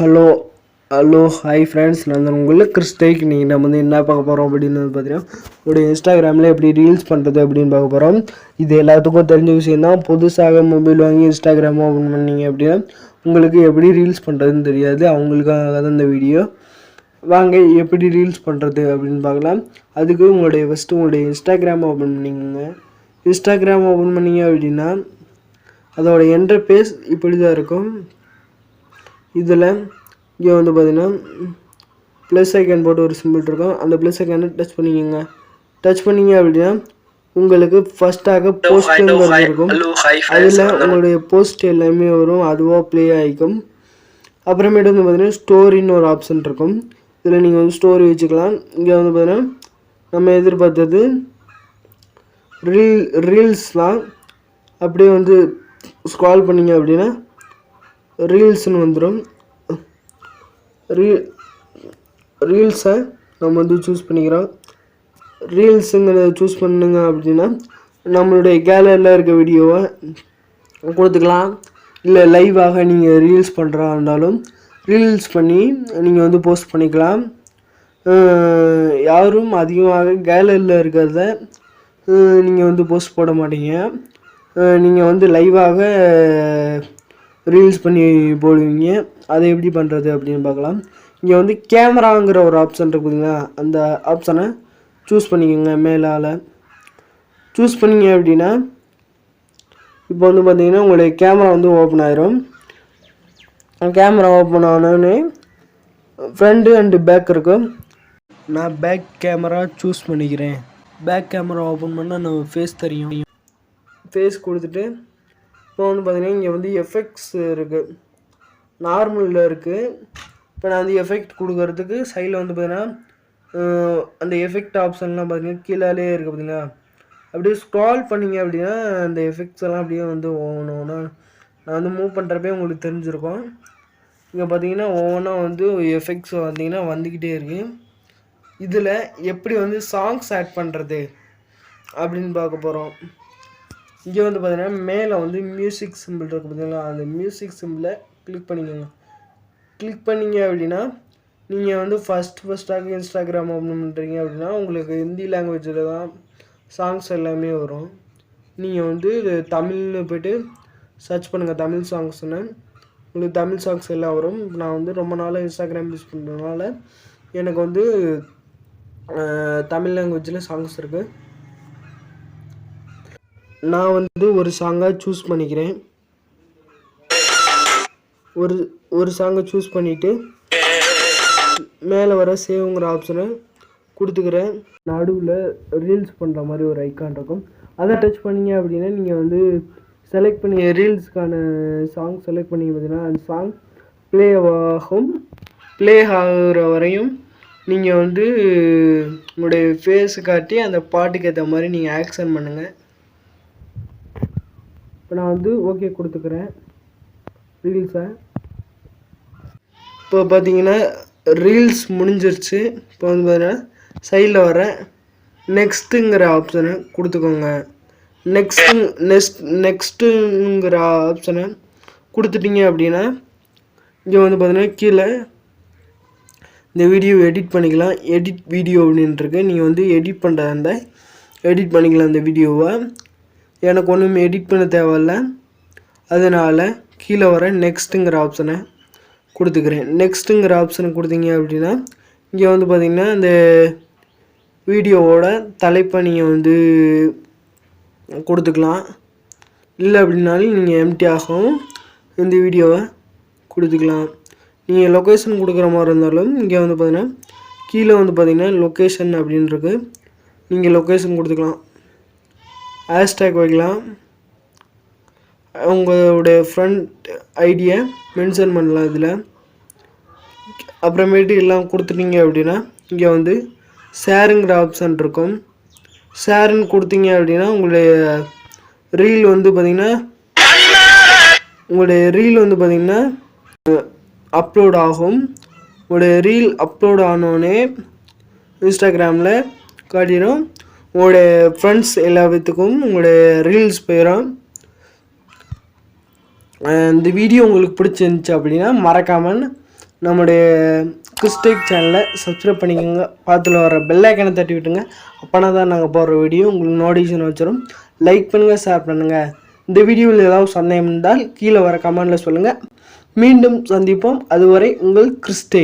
Hello hello hi friends நான் தான் உங்களுக்கு நீங்கள் நம்ம வந்து என்ன பார்க்க போகிறோம் அப்படின்னு வந்து பார்த்தீங்கன்னா உங்களுடைய இன்ஸ்டாகிராமில் எப்படி ரீல்ஸ் பண்ணுறது அப்படின்னு பார்க்க போகிறோம் இது எல்லாத்துக்கும் தெரிஞ்ச விஷயம் தான். புதுசாக மொபைல் வாங்கி இன்ஸ்டாகிராம் ஓப்பன் பண்ணீங்க அப்படின்னா உங்களுக்கு எப்படி ரீல்ஸ் பண்ணுறதுன்னு தெரியாது. அவங்களுக்காக தான் இந்த வீடியோ வாங்க எப்படி ரீல்ஸ் பண்ணுறது அப்படின்னு பார்க்கலாம். அதுக்கு உங்களுடைய ஃபஸ்ட்டு உங்களுடைய இன்ஸ்டாகிராம் ஓப்பன் பண்ணிக்கோங்க இன்ஸ்டாகிராம் ஓப்பன் பண்ணீங்க அப்படின்னா அதோட என்டர்பேஸ் இப்படி தான் இருக்கும். இதில் இங்கே வந்து பார்த்தீங்கன்னா ப்ளஸ் ஐக்கான் போட்டு ஒரு சிம்பிள் இருக்கும். அந்த ப்ளஸ் ஐக்கானை டச் பண்ணிக்கோங்க. டச் பண்ணீங்க அப்படின்னா உங்களுக்கு ஃபஸ்ட்டாக போஸ்ட்டுங்கிறது இருக்கும். அதில் உங்களுடைய போஸ்ட் எல்லாமே வரும். அதுவாக ப்ளே ஆகிக்கும். அப்புறமேட்டு வந்து பார்த்தீங்கன்னா ஸ்டோரின்னு ஒரு ஆப்ஷன் இருக்கும். இதில் நீங்கள் வந்து ஸ்டோரி வச்சுக்கலாம். இங்கே வந்து பார்த்தீங்கன்னா நம்ம எதிர்பார்த்தது ரீல் ரீல்ஸ் தான். அப்படியே வந்து ஸ்க்ரால் பண்ணீங்க அப்படின்னா ரீல்ஸ்னு வந்துடும் ரீ ரீல்ஸை நம்ம வந்து சூஸ் பண்ணிக்கிறோம். ரீல்ஸுங்கிறத சூஸ் பண்ணுங்க அப்படின்னா நம்மளுடைய கேலரியில் இருக்க வீடியோவை கொடுத்துக்கலாம். இல்லை லைவாக நீங்கள் ரீல்ஸ் பண்ணுறா இருந்தாலும் ரீல்ஸ் பண்ணி நீங்கள் வந்து போஸ்ட் பண்ணிக்கலாம். யாரும் அதிகமாக கேலரியில் இருக்கிறத நீங்கள் வந்து போஸ்ட் போட மாட்டீங்க. நீங்கள் வந்து லைவாக ரீல்ஸ் பண்ணி போடுவீங்க. அதை எப்படி பண்ணுறது அப்படின்னு பார்க்கலாம். இங்கே வந்து கேமராங்கிற ஒரு ஆப்ஷன் இருக்குதுங்களா அந்த ஆப்ஷனை சூஸ் பண்ணிக்கோங்க மேலால். சூஸ் பண்ணிங்க அப்படின்னா இப்போ வந்து பார்த்தீங்கன்னா உங்களுடைய கேமரா வந்து ஓப்பன் ஆயிரும். கேமரா ஓப்பன் ஆனோடனே ஃப்ரண்ட்டு அண்டு பேக் இருக்கும் நான் பேக் கேமரா சூஸ் பண்ணிக்கிறேன். பேக் கேமரா ஓப்பன் பண்ணால் நம்ம ஃபேஸ் தெரியும். ஃபேஸ் கொடுத்துட்டு இப்போ வந்து பார்த்தீங்கன்னா இங்கே வந்து எஃபெக்ட்ஸ் இருக்குது நார்மலில் இருக்குது இப்போ நான் வந்து எஃபெக்ட் கொடுக்கறதுக்கு சைடில் வந்து பார்த்தீங்கன்னா அந்த எஃபெக்ட் ஆப்ஷன்லாம் பார்த்தீங்கன்னா கீழாலே இருக்குது பார்த்திங்களா அப்படியே ஸ்க்ரால் பண்ணீங்க அப்படின்னா அந்த எஃபெக்ட்ஸ் எல்லாம் அப்படியே வந்து ஒவ்வொன்று நான் வந்து மூவ் பண்ணுறப்பே உங்களுக்கு தெரிஞ்சிருக்கும். இங்கே பார்த்தீங்கன்னா ஒவ்வொன்றா வந்து எஃபெக்ட்ஸ் வந்தீங்கன்னா வந்துக்கிட்டே இருக்குது இதில் எப்படி வந்து சாங்ஸ் ஆட் பண்ணுறது அப்படின்னு பார்க்க போகிறோம் இங்கே வந்து பார்த்தீங்கன்னா மேலே வந்து மியூசிக் சிம்பிள் இருக்குது பார்த்தீங்களா அந்த மியூசிக் சிம்பிளை கிளிக் பண்ணிக்கோங்க. கிளிக் பண்ணிங்க அப்படின்னா நீங்கள் வந்து ஃபஸ்ட் ஃபஸ்ட்டாக இன்ஸ்டாகிராம் ஓப்பன் பண்ணுறீங்க அப்படின்னா உங்களுக்கு ஹிந்தி லாங்குவேஜில் தான் சாங்ஸ் எல்லாமே வரும். நீங்கள் வந்து இது தமிழ்னு போய்ட்டு சர்ச் பண்ணுங்கள் தமிழ் சாங்ஸ்னு உங்களுக்கு தமிழ் சாங்ஸ் எல்லாம் வரும். நான் வந்து ரொம்ப நாளாக இன்ஸ்டாகிராம் யூஸ் பண்ணுறதுனால எனக்கு வந்து தமிழ் லாங்குவேஜில் சாங்ஸ் இருக்குது நான் வந்து ஒரு சாங்காக சூஸ் பண்ணிக்கிறேன். ஒரு ஒரு சாங்கை சூஸ் பண்ணிவிட்டு மேலே வர சேவுங்கிற ஆப்ஷனை கொடுத்துக்கிறேன். நடுவில் ரீல்ஸ் பண்ணுற மாதிரி ஒரு ஐக்கான் இருக்கும். அதை டச் பண்ணீங்க அப்படின்னா நீங்கள் வந்து செலக்ட் பண்ணி ரீல்ஸ்க்கான சாங் செலக்ட் பண்ணி பார்த்தீங்கன்னா அந்த சாங் ப்ளே ஆகும். ப்ளே ஆகிற வரையும் நீங்கள் வந்து உங்களுடைய ஃபேஸு காட்டி அந்த பாட்டுக்கு ஏற்ற மாதிரி நீங்கள் ஆக்ஷன் பண்ணுங்கள் இப்போ நான் வந்து ஓகே கொடுத்துக்கிறேன். ரீல்ஸை இப்போ பார்த்தீங்கன்னா ரீல்ஸ் முடிஞ்சிருச்சு. இப்போ வந்து பார்த்தீங்கன்னா சைடில் வர நெக்ஸ்ட்டுங்கிற ஆப்ஷனை கொடுத்துக்கோங்க. நெக்ஸ்ட்டு நெக்ஸ்ட் நெக்ஸ்ட்டுங்கிற ஆப்ஷனை கொடுத்துட்டீங்க அப்படின்னா இங்கே வந்து பார்த்தீங்கன்னா கீழே இந்த வீடியோ எடிட் பண்ணிக்கலாம். எடிட் வீடியோ அப்படின்ட்டுருக்கு நீங்கள் வந்து எடிட் பண்ணுறதா இருந்தால் எடிட் பண்ணிக்கலாம் இந்த வீடியோவை எனக்கு ஒன்றும் எடிட் பண்ண தேவையில்ல. அதனால் கீழே வர நெக்ஸ்ட்டுங்கிற ஆப்ஷனை கொடுத்துக்கிறேன். நெக்ஸ்ட்டுங்கிற ஆப்ஷனை கொடுத்தீங்க அப்படின்னா இங்கே வந்து பார்த்திங்கன்னா இந்த வீடியோவோட தலைப்பை நீங்கள் வந்து கொடுத்துக்கலாம். இல்லை அப்படின்னாலும் நீங்கள் எம்டி ஆகவும் இந்த வீடியோவை கொடுத்துக்கலாம். நீங்கள் லொக்கேஷன் கொடுக்குற மாதிரி இருந்தாலும் இங்கே வந்து பார்த்திங்கன்னா கீழே வந்து பார்த்திங்கன்னா லொக்கேஷன் அப்படின்றது நீங்கள் லொக்கேஷன் கொடுத்துக்கலாம். ஹேஷ்டேக் வைக்கலாம். உங்களுடைய ஃப்ரண்ட் ஐடியை மென்ஷன் பண்ணலாம் இதில். அப்புறமேட்டு எல்லாம் கொடுத்துட்டீங்க அப்படின்னா இங்கே வந்து ஷேருங்கிற ஆப்ஷன் இருக்கும். ஷேருன்னு கொடுத்தீங்க அப்படின்னா உங்களுடைய ரீல் வந்து பார்த்திங்கன்னா உங்களுடைய ரீல் வந்து பார்த்திங்கன்னா அப்லோட் ஆகும். உங்களுடைய ரீல் அப்லோட் ஆனோடனே இன்ஸ்டாகிராமில் காட்டிடும். உங்களுடைய ஃப்ரெண்ட்ஸ் எல்லா வித்துக்கும் உங்களுடைய ரீல்ஸ் போயிடும் இந்த வீடியோ உங்களுக்கு பிடிச்சிருந்துச்சு அப்படின்னா மறக்காமல் நம்முடைய கிறிஸ்டேக் சேனலை சப்ஸ்கிரைப் பண்ணிக்கோங்க. பார்த்துல வர பெல்லைக்கனை தட்டி விட்டுங்க அப்போனா தான் நாங்கள் போடுற வீடியோ உங்களுக்கு நோட்டிஃபிகேஷன் வச்சிடும் லைக் பண்ணுங்கள் ஷேர் பண்ணுங்கள் இந்த வீடியோவில் ஏதாவது சந்தேகம் இருந்தால் கீழே வர கமெண்டில் சொல்லுங்கள் மீண்டும் சந்திப்போம். அதுவரை உங்கள் கிறிஸ்டேக்